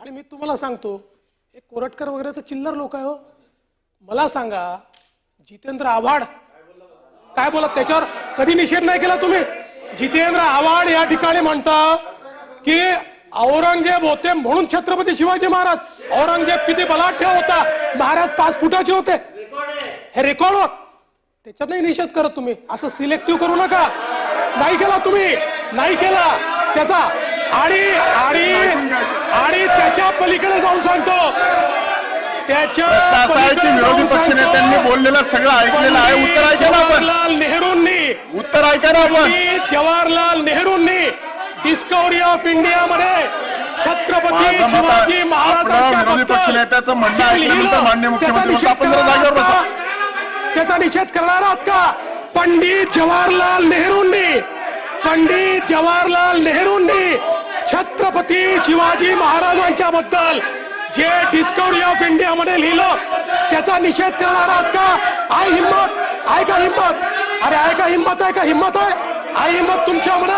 आणि मी तुम्हाला सांगतो हे कोरटकर वगैरे तर चिल्लर लोक आहे हो. मला सांगा जितेंद्र आव्हाड काय बोला त्याच्यावर? कधी निषेध नाही केला तुम्ही? जितेंद्र आव्हाड या ठिकाणी म्हणता की औरंगजेब होते म्हणून छत्रपती शिवाजी महाराज. औरंगजेब किती बलाढ्य होता. महाराज पाच फुटाचे होते. हे रेकॉर्ड त्याच्यात नाही निषेध करत तुम्ही. असं सिलेक्टिव्ह करू नका. नाही केला तुम्ही. नाही केला. त्याचा आणि आणि पलीकडे जाऊन सांगतो. त्याच्या असा आहे की विरोधी पक्षनेत्यांनी बोललेलं सगळं ऐकलेलं आहे. उत्तर ऐका ना जवाहरलाल नेहरूंनी. उत्तर ऐका ना आपण. पंडित जवाहरलाल नेहरूंनी डिस्कवरी ऑफ इंडिया मध्ये छत्रपती माझं मत शिवाजी आहे, महाराजांच्या आपलं विरोधी बद्दल पक्षनेत्याचं म्हणणं जे ऐकल्यानंतर लिहिलं, माननीय मुख्यमंत्री त्याचा म्हणतात, आपण जरा निषेध जागेवर करणार बसा. आहात का? त्याचा निषेध करणार आहात का? पंडित जवाहरलाल नेहरूंनी पंडित जवाहरलाल नेहरूंनी छत्रपती शिवाजी महाराजांच्या बद्दल जे डिस्कवरी ऑफ इंडिया मध्ये लिहिलं त्याचा निषेध करणार आहात का? आय हिंमत आहे का हिंमत? अरे आहे का हिंमत आहे का हिंमत आहे? आई हिंमत तुमच्या मनात